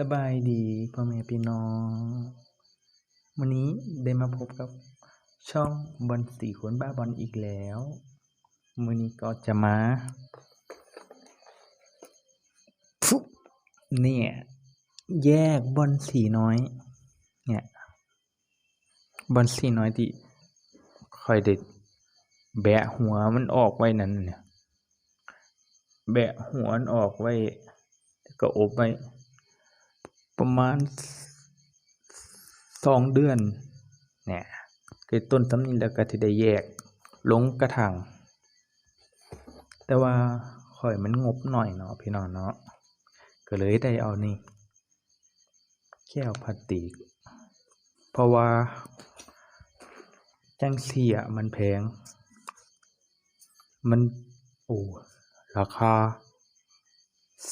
สบายดีพ่อแม่พี่น้อง วันนี้ได้มาพบกับช่องบอลสี่คนบ้าบอลอีกแล้ววันนี้ก็จะมาฟุบเนี่ย แยกบอลสีน้อย เนี่ยบอลสีน้อยที่คอยเด็ดแบะหัวมันออกไว้นั่นเนี่ยแบะหัวมันออกไว้ก็อบไว้ ประมาณสองเดือนเนี่ยคือต้นสำนี้แล้วก็ที่ได้แยกลงกระถางแต่ว่าข่อยมันงบหน่อยเนาะพี่น้องเนาะก็เลยได้เอานี่แก้วพลาสติก เพราะว่าจังเสียมันแพง มันโอ้ราคา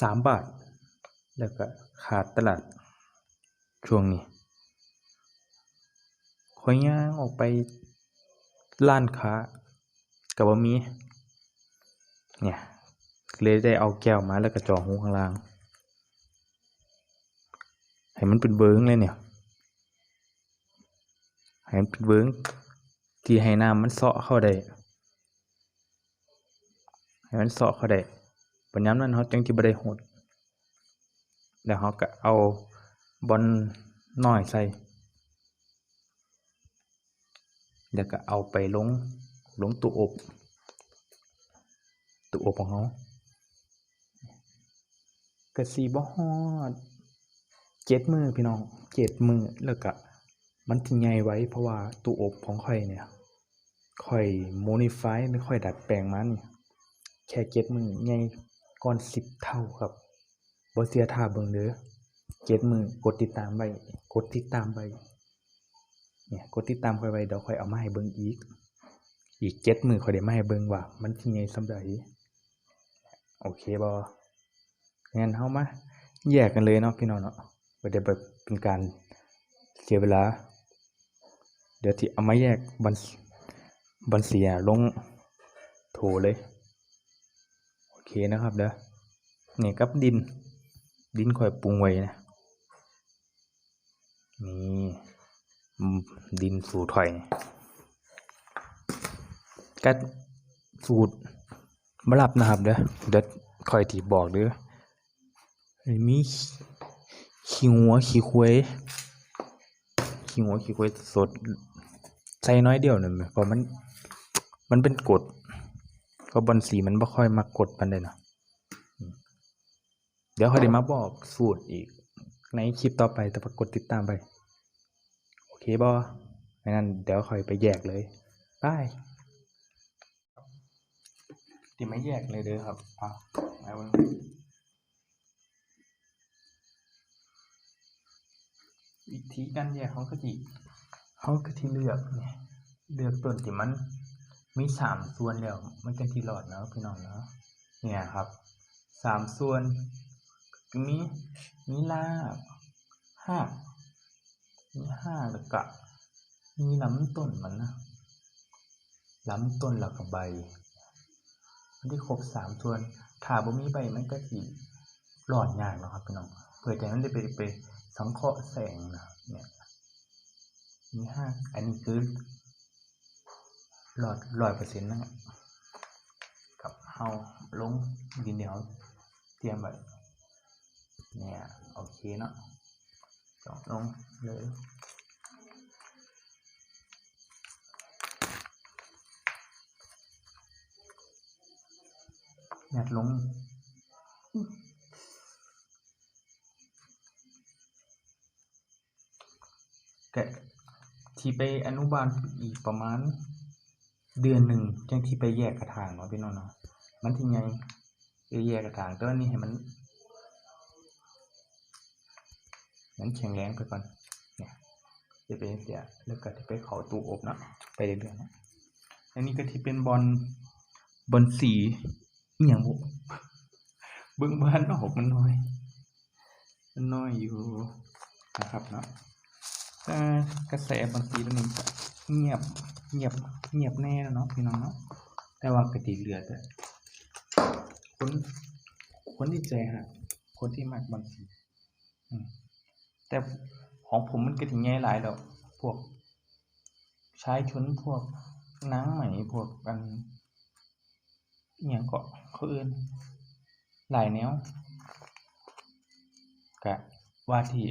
สามบาท แล้วก็ ขาดตลาดช่วงนี้ขอยย่างออกไปร้านค้ากับบ่มีเนี่ยเลยได้เอาแก้วมาแล้วก็จ่อหูข้างล่างให้มันเป็นเบิ้งเลยเนี่ยให้มันเป็นเบิ้งที่ให้น้ำมันเซาะเข้าได้ให้มันเซาะเข้าได้ปัญญามนั้นเขาจังที่บ่ได้หด แล้วเขาก็เอาบอลน้อยใส่ แล้วก็เอาไปลงลงตู้อบตู้อบของเขากระสีบ่ฮอดเจ็ดมือพี่น้องเจ็ดมือแล้วก็มันทิ้งใหญ่ไว้เพราะว่าตู้อบของข่อยเนี่ยข่อยโมดิฟายไม่ค่อยดัดแปลงมันแค่เจ็ดมือใหญ่ก่อนสิบเท่าครับ บ่เสียท่าเบิ่งเด้อเจ็ดมือกดติดตามไว้กดติดตามไว้เนี่ยกดติดตามค่อยไว้เดี๋ยวค่อยเอามาให้เบิ่งอีก อีกเจ็ดมือค่อยได้มาให้เบิ่งว่า มันสิใหญ่ส่ำใดโอเคบ่งั้นเฮามาแยกกันเลยเนาะพี่น้องเนาะบ่ได้แบบเป็นการเสียเวลา เดี๋ยวที่เอามาแยกบันบันเสียลงโถเลย โอเคนะครับเด้อนี่กับดิน ดินค่อยปรุงไว้นะนี่ดินสูตรข่อยก็สูตรบรับนะครับเด้อเดี๋ยวค่อยที่บอกเด้อมีขี้หัวขี้ควยขี้หัวขี้ควยสดใส่น้อยเดียวหนึ่งเพราะมัน มันเป็นกดเพราะบอลสีมันบ่ค่อยมากดปานใดเนาะ เดี๋ยวเขาได้มาบอกสูตรอีก ในคลิปต่อไปแต่ปรากฏติดตามไป โอเคบองั้นเดี๋ยวคอยไปแยกเลยบายที่ไม่แยกเลยเด้อครับอะมาเบิ่งวิธีการแยกเขาก็จีเขาก็ที่เลือกเนี่ยเลือกต้นที่มันมีสามส่วนแล้วมันจะที่รอดเนาะพี่น้องเนาะเนี่ยครับสามส่วน มีมีลาบห้ามีห้าแล้วก็มีลำต้นมันนะลำต้นแล้วก็ใบมันที่ครบสามส่วนถ้าบ่มีใบมันก็สิหลอดยากเนาะครับพี่น้องเพื่อใจมันได้ไปไปสังเคราะห์แสงนะเนี่ยมีห้าอันนี้คือหลอดร้อยเปอร์เซ็นต์นะครับกับเฮาลงดินเดียวเตรียมไว้ เนี่ยโอเคเนาะจาะลงเลยยัดลงแกที่ไปอนุบาลอีกประมาณ เดือนหนึ่งจังที่ไปแยกกระถางเนาะพี่น้องเนาะมันที่ไงไปแยกกระถางแต่ว่านี่ให้มัน งั้นแข็งแรงไปก่อนเนี่ยจะเป็นเสียแล้วก็ที่ไปเขาตู้อบนะไปเรื่อยๆนะอันนี้ก็ที่เป็นบอลบอลสีอหย่างบุเบื้องบ้านออกมันน้อยมันน้อยอยู่นะครับเนาะแต่กระแสบอลสีตัวนี้เงียบเงียบเงียบแน่แล้วเนาะพี่น้องเนาะแต่ว่ากติเหลือแต่คนคนที่ใจฮะคนที่มักบอลสี แต่ของผมมันก็ถึงง่ายหลายดอกพวกชายชนพวกนางไหมพวกอันอหย่างก็เขาเอื่นหลายแนวกะว่าที่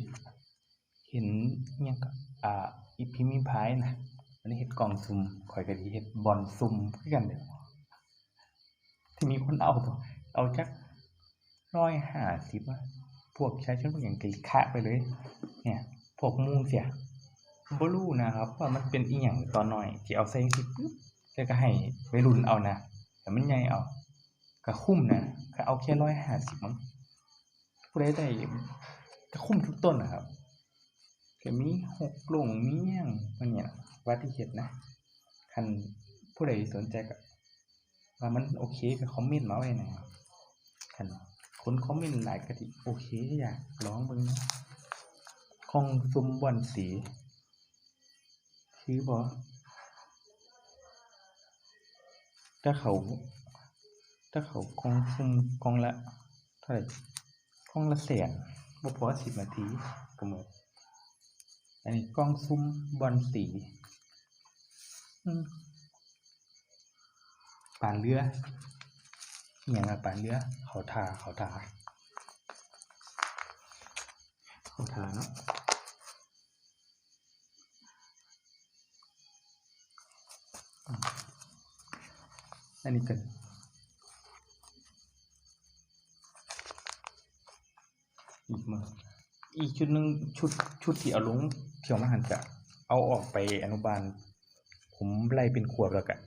เห็นอหยังก็อ่าอีพิมพ์ริพายนะอันนี้เฮ็ดกล่องสุ่มข่อยก็สิเฮ็ดบอลสุ่มคือกันเด้อที่มีคนเอาเอาจัก150อะ พวกใชายชนพวกหยังก็คะไปเลย เนี่ยพวกมู่จั่งซี้บ่รู้นะครับว่ามันเป็นอิหยังตอนน้อยที่เอาใส่จั่งซี้ปึ๊บแล้วก็ให้วัยรุ่นเอานะให้มันใหญ่เอาก็คุ้มนะก็เอาแค่150มั้งผู้ใดได้ก็คุ้มทุกต้นอะครับก็มีหกหลงมีหยังว่าเนี่ยว่าที่เฮ็ดนะคันผู้ใดสนใจก็ว่ามันโอเคก็คอมเมนต์มาไว้นะครับคัน คนคอมเมนต์หลายก็สิโอเคอยากลองเบิ่งนะของสุ่มบอนสีคือบ่ถ้าเขา ถ้าเขากล่องสุ่มกล่องละเท่าไหร่กล่องละแสนบ่พอ10นาทีก็หมดอันนี้กล่องซุ่มบอลสีอืมปานเรือ อย่างอะปานเรือเขาทาเขาทาเขาทาเนาะอันนี้กันอีกมืออีกชุดหนึ่งชุดชุดที่เอาลงเที่ยวมาหันจะเอาออกไปอนุบาล ผมไล่เป็นขวบแล้วกัน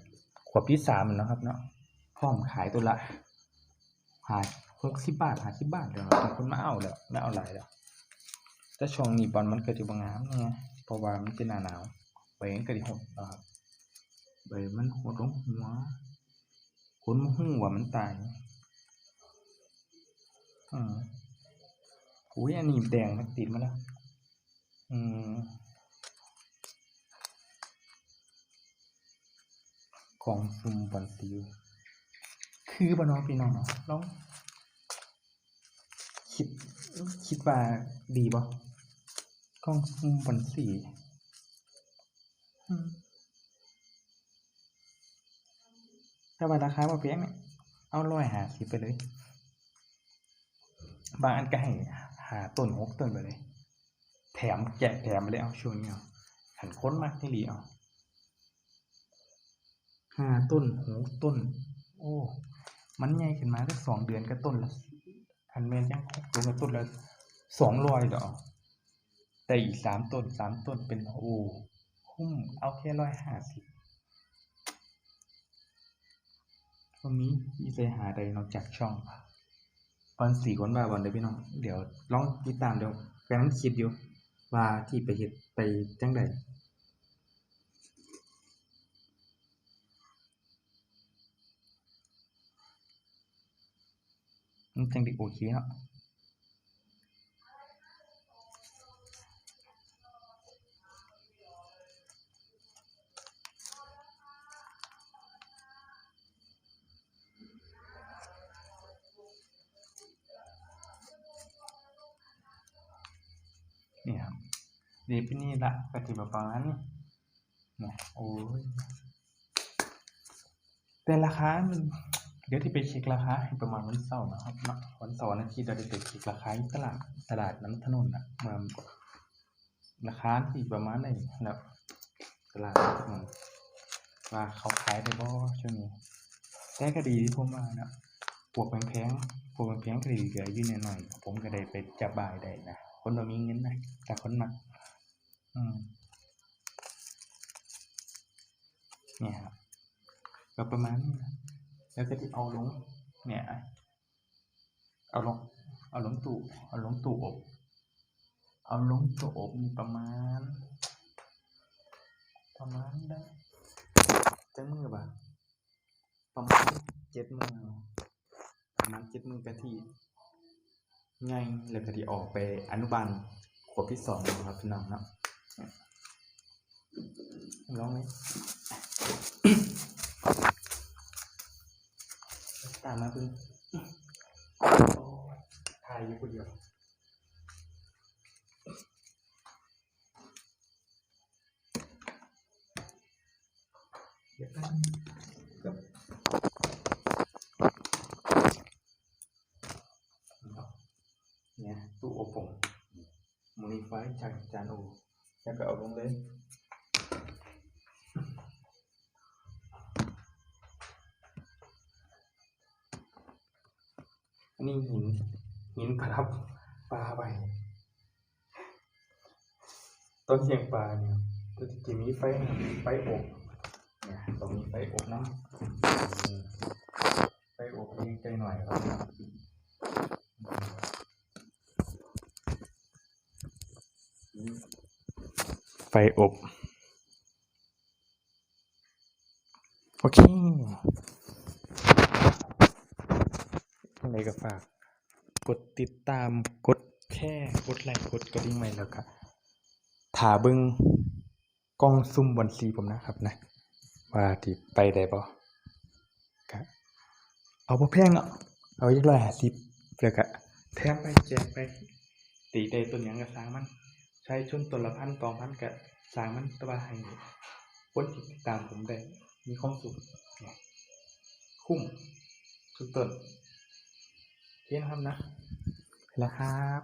ขวบที่สามแล้วเนาะครับเนาะพร้อมขายตัวละ หาหกสิบบาทหาสิบบาทเดี๋ยวบางคนมาเอาแล้วไม่เอาหลายแล้วแต่ช่วงนี้บอลมันเก็จะบางงามไงเพราะว่ามันเป็นหน้าหนาวใบมันก็ได้หดแล้วครับใบมันหดลงหัวคนมาหูว่ามันตายอืมอุ้ยอันนี้แดงมันติดมาแล้วอืมของซุมบอลซิว คือบเนอพี่น้องลองคิดคิดว่าดีบ่กล่องซุมบอลสีอืมถ้าว่าราคาบ่แพงเนี่ยเอาร้อยหาสิบไปเลย บางอันก็ให้หาต้นหกต้นไปเลย แถมแจกแถมไปเลยเอาช่วงนี้เอาหันค้นมากที่หลีเอาห้าต้นหกต้น โอ้ มันใหญ่ขึ้นมาได้สองเดือนก็ต้นละคันแมนยังหกต้นก็ต้นละสองร้อยดอกแต่อีกสามต้นสามต้นเป็นโอ้คุ้มเอาแค่ร้อยห้าสิบวันนี้มีใจหาใดนอกจากช่องบอลสี่คนบาบอลเด้อพี่น้อง เดี๋ยวลองติดตามเดี๋ยวกำลังคิดอยู่ ว่าที่ไปเฮ็ดไปจังใด มันจังด้โอเคเนาะนี่ครับดี๋ยวพี่นี่ละก็ถือประมาณนี้เนี่โอ้ยแต่ราคามัน เดี๋ยวที่ไปเช็คราคาประมาณวันเสาร์นะครับเนาะวันเสาร์วันาทิตย์เราได้ไปเช็คราคาตลาดตลาดน้ำถนนอะมาราคาที่ประมาณไหนแล้วตลาดน้ำถนนว่าเขาขายได้บ่ช่วงนี้แต่ก็ดีที่ผมว่านะพวกแพงๆพวกแพงๆก็ดีเหลือยู่หน่อยผมก็ได้ไปจับบ่ายได้นะคนเรามีเงินนะแต่คนมักอืมเนี่ยครับก็ประมาณนี้นะ แล้วก็ที่เอาลงเนี่ยเอาลงเอาลงตู้เอาลงตู้อบ เอาลงตู้อบนี่ประมาณ ประมาณได้จังมือบ่ะประมาณเจ็ดมือประมาณเจ็ดมือกะทิไงแล้วก็ที่ออกไปอนุบาลขวบที่สองนะครับพี่น้องนาะลองไหม ตามมาคุณทายอยู่คนเดียวเดี๋ยวกันครับเนี่ยตู้อบผมมีไฟจากจานโอแล้วก็เอาลงเลย หิน หินประทับปลาไปต้นเชียงปลาเนี่ยก็จะมีไฟไฟอบเนี่ยต้องมีไฟอบน้ำไฟอบเองใจหน่อยครับไฟอบ โอเคยังไงก็ฝากก ดติดตามกดแค่กดไลค์กดกระดิ่งใหม่แล้วก็ถาเบิงกล้องซุ่มวันซีผมนะครับนะ ว่าที่ไปได้บ่ก็เอาบ่แพงเนาะเอาอีกร้อยห้าสิบแล้วก็แถมไปแจกไป ตีได้ต้นหยังก็สร้างมัน ใช้ชุนต้นละพันสองพันก็สร้างมันแตว่าให้คนที่ติดตามผมได้ มีความสุขคุ้มทุกต้น เพี้ยนครับนะแล้วครับ